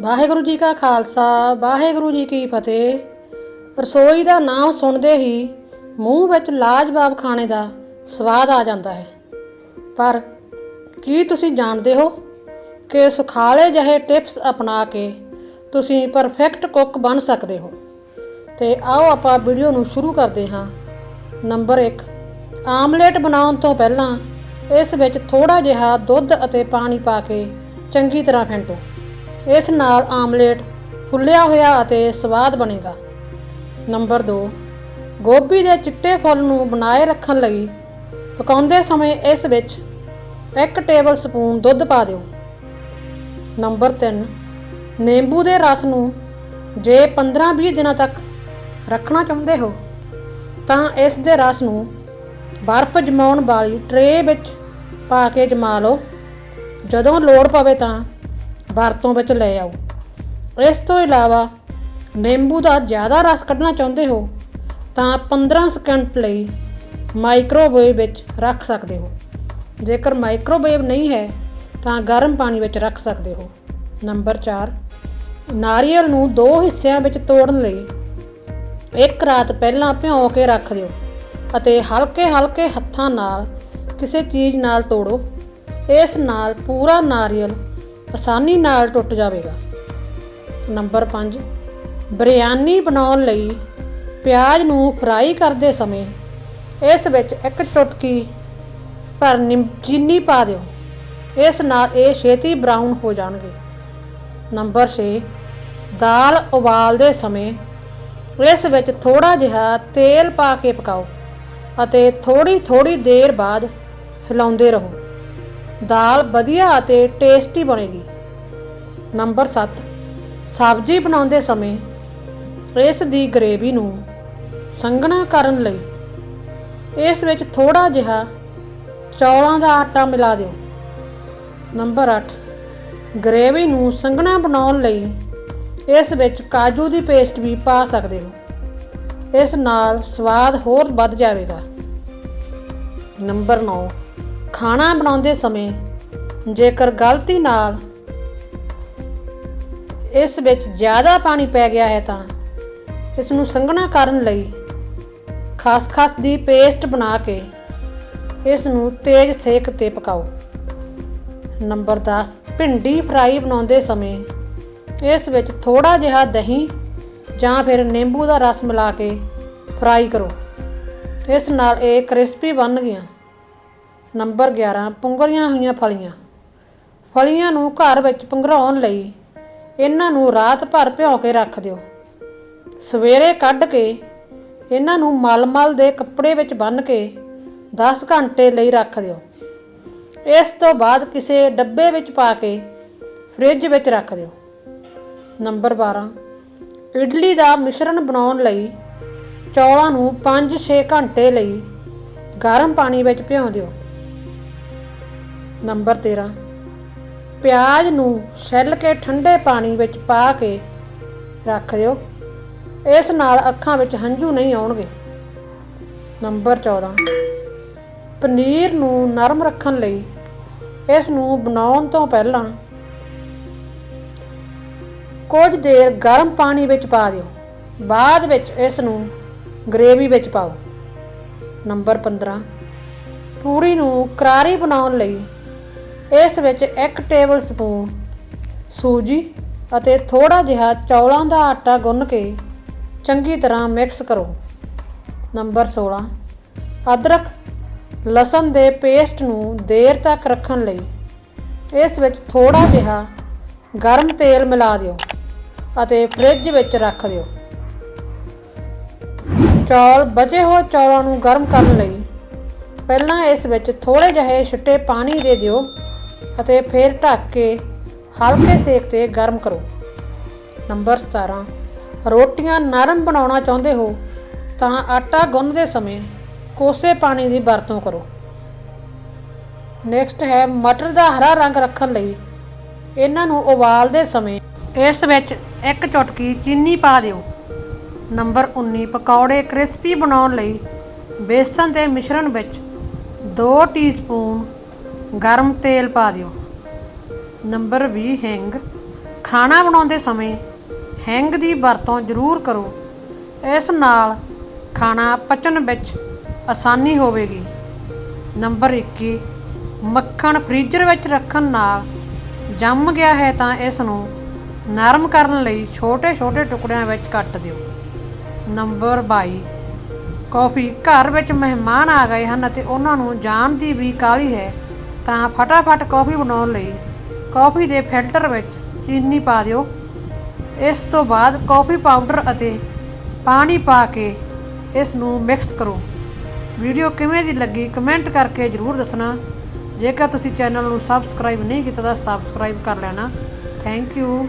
ਵਾਹਿਗੁਰੂ ਜੀ ਕਾ ਖਾਲਸਾ, ਵਾਹਿਗੁਰੂ ਜੀ ਕੀ ਫਤਿਹ। ਰਸੋਈ ਦਾ ਨਾਮ ਸੁਣਦੇ ਹੀ ਮੂੰਹ ਵਿੱਚ ਲਾਜਵਾਬ ਖਾਣੇ ਦਾ ਸਵਾਦ ਆ ਜਾਂਦਾ ਹੈ। ਪਰ ਕੀ ਤੁਸੀਂ ਜਾਣਦੇ ਹੋ ਕਿ ਸੁਖਾਲੇ ਜਿਹੇ ਟਿਪਸ ਅਪਣਾ ਕੇ ਤੁਸੀਂ ਪਰਫੈਕਟ ਕੁੱਕ ਬਣ ਸਕਦੇ ਹੋ? ਤੇ ਆਓ ਆਪਾਂ ਵੀਡੀਓ ਨੂੰ ਸ਼ੁਰੂ ਕਰਦੇ ਹਾਂ। ਨੰਬਰ 1 ਆਮਲੇਟ ਬਣਾਉਣ ਤੋਂ ਪਹਿਲਾਂ ਇਸ ਵਿੱਚ ਥੋੜਾ ਜਿਹਾ ਦੁੱਧ ਅਤੇ ਪਾਣੀ ਪਾ ਕੇ ਚੰਗੀ ਤਰ੍ਹਾਂ ਫੈਂਟੋ। ਇਸ ਨਾਲ ਆਮਲੇਟ ਫੁੱਲਿਆ ਹੋਇਆ ਅਤੇ ਸਵਾਦ ਬਣੇਗਾ। ਨੰਬਰ 2 ਗੋਭੀ ਦੇ ਚਿੱਟੇ ਫੁੱਲ ਨੂੰ ਬਣਾਏ ਰੱਖਣ ਲਈ ਪਕਾਉਂਦੇ ਸਮੇਂ ਇਸ ਵਿੱਚ 1 ਟੇਬਲ ਸਪੂਨ ਦੁੱਧ ਪਾ ਦਿਓ। ਨੰਬਰ 3 ਨਿੰਬੂ ਦੇ ਰਸ ਨੂੰ ਜੇ 15-20 ਦਿਨਾਂ ਤੱਕ ਰੱਖਣਾ ਚਾਹੁੰਦੇ ਹੋ, ਤਾਂ ਇਸ ਦੇ ਰਸ ਨੂੰ ਬਰਫ਼ ਜਮਾਉਣ ਵਾਲੀ ਟਰੇ ਵਿੱਚ ਪਾ ਕੇ ਜਮਾ ਲਓ। ਜਦੋਂ ਲੋੜ ਪਵੇ ਤਾਂ ਵਰਤੋਂ ਵਿੱਚ ਲੈ ਆਓ। ਇਸ ਤੋਂ ਇਲਾਵਾ ਨਿੰਬੂ ਦਾ ਜ਼ਿਆਦਾ ਰਸ ਕੱਢਣਾ ਚਾਹੁੰਦੇ ਹੋ ਤਾਂ 15 ਸਕਿੰਟ ਲਈ ਮਾਈਕ੍ਰੋਵੇਵ ਵਿੱਚ ਰੱਖ ਸਕਦੇ ਹੋ। ਜੇਕਰ ਮਾਈਕ੍ਰੋਵੇਵ ਨਹੀਂ ਹੈ ਤਾਂ ਗਰਮ ਪਾਣੀ ਵਿੱਚ ਰੱਖ ਸਕਦੇ ਹੋ। ਨੰਬਰ 4 ਨਾਰੀਅਲ ਨੂੰ ਦੋ ਹਿੱਸਿਆਂ ਵਿੱਚ ਤੋੜਨ ਲਈ ਇੱਕ ਰਾਤ ਪਹਿਲਾਂ ਭਿਓ ਕੇ ਰੱਖ ਦਿਓ ਅਤੇ ਹਲਕੇ ਹਲਕੇ ਹੱਥਾਂ ਨਾਲ ਕਿਸੇ ਚੀਜ਼ ਨਾਲ ਤੋੜੋ। ਇਸ ਨਾਲ ਪੂਰਾ ਨਾਰੀਅਲ ਆਸਾਨੀ ਨਾਲ ਟੁੱਟ ਜਾਵੇਗਾ। ਨੰਬਰ 5 ਬਿਰਿਆਨੀ ਬਣਾਉਣ ਲਈ ਪਿਆਜ਼ ਨੂੰ ਫਰਾਈ ਕਰਦੇ ਸਮੇਂ ਇਸ ਵਿੱਚ ਇੱਕ ਚੁਟਕੀ ਭਰ ਨਿੰਮ ਚੀਨੀ ਪਾ ਦਿਓ। ਇਸ ਨਾਲ ਇਹ ਛੇਤੀ ਬਰਾਊਨ ਹੋ ਜਾਣਗੇ। ਨੰਬਰ 6 ਦਾਲ ਉਬਾਲਦੇ ਸਮੇਂ ਇਸ ਵਿੱਚ ਥੋੜਾ ਜਿਹਾ ਤੇਲ ਪਾ ਕੇ ਪਕਾਓ ਅਤੇ ਥੋੜੀ ਥੋੜੀ ਦੇਰ ਬਾਅਦ ਹਿਲਾਉਂਦੇ ਰਹੋ। ਦਾਲ ਵਧੀਆ ਅਤੇ ਟੇਸਟੀ ਬਣੇਗੀ। ਨੰਬਰ 7 ਸਬਜ਼ੀ ਬਣਾਉਂਦੇ ਸਮੇਂ ਇਸ ਦੀ ਗ੍ਰੇਵੀ ਨੂੰ ਸੰਘਣਾ ਕਰਨ ਲਈ ਇਸ ਵਿੱਚ ਥੋੜਾ ਜਿਹਾ ਚੌਲਾਂ ਦਾ ਆਟਾ ਮਿਲਾ ਦਿਓ। ਨੰਬਰ 8 ਗ੍ਰੇਵੀ ਨੂੰ ਸੰਘਣਾ ਬਣਾਉਣ ਲਈ ਇਸ ਵਿੱਚ ਕਾਜੂ ਦੀ ਪੇਸਟ ਵੀ ਪਾ ਸਕਦੇ ਹੋ। ਇਸ ਨਾਲ ਸਵਾਦ ਹੋਰ ਵੱਧ ਜਾਵੇਗਾ। ਨੰਬਰ 9 ਖਾਣਾ ਬਣਾਉਂਦੇ ਸਮੇਂ ਜੇਕਰ ਗਲਤੀ ਨਾਲ ਇਸ ਵਿੱਚ ਜ਼ਿਆਦਾ ਪਾਣੀ ਪੈ ਗਿਆ ਹੈ ਤਾਂ ਇਸ ਨੂੰ ਸੰਘਣਾ ਕਰਨ ਲਈ ਖਸਖਸ ਦੀ ਪੇਸਟ ਬਣਾ ਕੇ ਇਸ ਨੂੰ ਤੇਜ਼ ਸੇਕ ਤੇ ਪਕਾਓ। ਨੰਬਰ 10 ਭਿੰਡੀ ਫਰਾਈ ਬਣਾਉਂਦੇ ਸਮੇਂ ਇਸ ਵਿੱਚ ਥੋੜਾ ਜਿਹਾ ਦਹੀਂ ਜਾਂ ਫਿਰ ਨਿੰਬੂ ਦਾ ਰਸ ਮਿਲਾ ਕੇ ਫਰਾਈ ਕਰੋ। ਇਸ ਨਾਲ ਇਹ ਕ੍ਰਿਸਪੀ ਬਣ ਗਈਆਂ। ਨੰਬਰ 11 ਪੁੰਗਰੀਆਂ ਹੋਈਆਂ ਫਲੀਆਂ। ਫਲੀਆਂ ਨੂੰ ਘਰ ਵਿੱਚ ਪੁੰਗਰਾਉਣ ਲਈ ਇਹਨਾਂ ਨੂੰ ਰਾਤ ਭਰ ਭਿਓ ਕੇ ਰੱਖ ਦਿਓ। ਸਵੇਰੇ ਕੱਢ ਕੇ ਇਹਨਾਂ ਨੂੰ ਮਲਮਲ ਦੇ ਕੱਪੜੇ ਵਿੱਚ ਬੰਨ੍ਹ ਕੇ 10 ਘੰਟੇ ਲਈ ਰੱਖ ਦਿਓ। ਇਸ ਤੋਂ ਬਾਅਦ ਕਿਸੇ ਡੱਬੇ ਵਿੱਚ ਪਾ ਕੇ ਫ੍ਰਿਜ ਵਿੱਚ ਰੱਖ ਦਿਓ। ਨੰਬਰ 12 ਇਡਲੀ ਦਾ ਮਿਸ਼ਰਣ ਬਣਾਉਣ ਲਈ ਚੌਲਾਂ ਨੂੰ 5-6 ਘੰਟੇ ਲਈ ਗਰਮ ਪਾਣੀ ਵਿੱਚ ਭਿਓ ਦਿਓ। ਨੰਬਰ 13 ਪਿਆਜ਼ ਨੂੰ ਛਿੱਲ ਕੇ ਠੰਡੇ ਪਾਣੀ ਵਿੱਚ ਪਾ ਕੇ ਰੱਖ ਦਿਓ। ਇਸ ਨਾਲ ਅੱਖਾਂ ਵਿੱਚ ਹੰਝੂ ਨਹੀਂ ਆਉਣਗੇ। ਨੰਬਰ 14 ਪਨੀਰ ਨੂੰ ਨਰਮ ਰੱਖਣ ਲਈ ਇਸ ਨੂੰ ਬਣਾਉਣ ਤੋਂ ਪਹਿਲਾਂ ਕੁਝ ਦੇਰ ਗਰਮ ਪਾਣੀ ਵਿੱਚ ਪਾ ਦਿਓ। ਬਾਅਦ ਵਿੱਚ ਇਸ ਨੂੰ ਗ੍ਰੇਵੀ ਵਿੱਚ ਪਾਓ। ਨੰਬਰ 15 ਪੂਰੀ ਨੂੰ ਕਰਾਰੀ ਬਣਾਉਣ ਲਈ ਇਸ ਵਿੱਚ 1 ਟੇਬਲ ਸਪੂਨ, ਸੂਜੀ ਅਤੇ ਥੋੜਾ ਜਿਹਾ ਚੌਲਾਂ ਦਾ ਆਟਾ ਗੁੰਨ ਕੇ ਚੰਗੀ ਤਰ੍ਹਾਂ ਮਿਕਸ ਕਰੋ। ਨੰਬਰ 16 ਅਦਰਕ ਲਸਣ ਦੇ ਪੇਸਟ ਨੂੰ ਦੇਰ ਤੱਕ ਰੱਖਣ ਲਈ ਇਸ ਵਿੱਚ ਥੋੜਾ ਜਿਹਾ ਗਰਮ ਤੇਲ ਮਿਲਾ ਦਿਓ ਅਤੇ ਫ੍ਰਿਜ ਵਿੱਚ ਰੱਖ ਦਿਓ। ਚੌਲ ਬਚੇ ਹੋਏ ਚੌਲਾਂ ਨੂੰ ਗਰਮ ਕਰਨ ਲਈ ਪਹਿਲਾਂ ਇਸ ਵਿੱਚ ਥੋੜੇ ਜਿਹੇ ਛਿੱਟੇ ਪਾਣੀ ਦੇ ਦਿਓ ਅਤੇ ਫਿਰ ਢੱਕ ਕੇ ਹਲਕੇ ਸੇਕ ਤੇ ਗਰਮ ਕਰੋ। ਨੰਬਰ 17 ਰੋਟੀਆਂ ਨਰਮ ਬਣਾਉਣਾ ਚਾਹੁੰਦੇ ਹੋ, ਤਾਂ ਆਟਾ ਗੁੰਨਦੇ ਸਮੇਂ ਕੋਸੇ ਪਾਣੀ ਦੀ ਵਰਤੋਂ ਕਰੋ। ਨੈਕਸਟ ਹੈ ਮਟਰ ਦਾ ਹਰਾ ਰੰਗ ਰੱਖਣ ਲਈ ਇਹਨਾਂ ਨੂੰ ਉਬਾਲਦੇ ਸਮੇਂ ਇਸ ਵਿੱਚ ਇੱਕ ਚੁਟਕੀ ਚੀਨੀ ਪਾ ਦਿਓ। ਨੰਬਰ 19 ਪਕੌੜੇ ਕ੍ਰਿਸਪੀ ਬਣਾਉਣ ਲਈ ਬੇਸਨ ਦੇ ਮਿਸ਼ਰਣ ਵਿੱਚ 2 ਟੀਸਪੂਨ ਗਰਮ ਤੇਲ ਪਾ ਦਿਓ। ਨੰਬਰ 20 ਹੈਂਗ। ਖਾਣਾ ਬਣਾਉਂਦੇ ਸਮੇਂ ਹੈਂਗ ਦੀ ਵਰਤੋਂ ਜ਼ਰੂਰ ਕਰੋ। ਇਸ ਨਾਲ ਖਾਣਾ ਪਚਣ ਵਿੱਚ ਆਸਾਨੀ ਹੋਵੇਗੀ। ਨੰਬਰ 21 ਮੱਖਣ ਫ੍ਰੀਜ਼ਰ ਵਿੱਚ ਰੱਖਣ ਨਾਲ ਜੰਮ ਗਿਆ ਹੈ ਤਾਂ ਇਸ ਨੂੰ ਨਰਮ ਕਰਨ ਲਈ ਛੋਟੇ-ਛੋਟੇ ਟੁਕੜਿਆਂ ਵਿੱਚ ਕੱਟ ਦਿਓ। ਨੰਬਰ 22 ਕੌਫੀ ਘਰ ਵਿੱਚ ਮਹਿਮਾਨ ਆ ਗਏ ਹਨ ਅਤੇ ਉਹਨਾਂ ਨੂੰ ਜਾਣ ਦੀ ਵੀ ਕਾਹਲੀ ਹੈ। ਤਾਂ ਫਟਾਫਟ ਕੌਫੀ ਬਣਾਉਣ ਲਈ ਕੌਫੀ ਦੇ ਫਿਲਟਰ ਵਿੱਚ ਚੀਨੀ ਪਾ ਦਿਓ। ਇਸ ਤੋਂ ਬਾਅਦ ਕੌਫੀ ਪਾਊਡਰ ਅਤੇ ਪਾਣੀ ਪਾ ਕੇ ਇਸ ਨੂੰ ਮਿਕਸ ਕਰੋ। ਵੀਡੀਓ ਕਿਵੇਂ ਦੀ ਲੱਗੀ ਕਮੈਂਟ ਕਰਕੇ ਜਰੂਰ ਦੱਸਣਾ। ਜੇਕਰ ਤੁਸੀਂ ਚੈਨਲ ਨੂੰ ਸਬਸਕ੍ਰਾਈਬ ਨਹੀਂ ਕੀਤਾ ਤਾਂ ਸਬਸਕ੍ਰਾਈਬ ਕਰ ਲੈਣਾ। Thank you.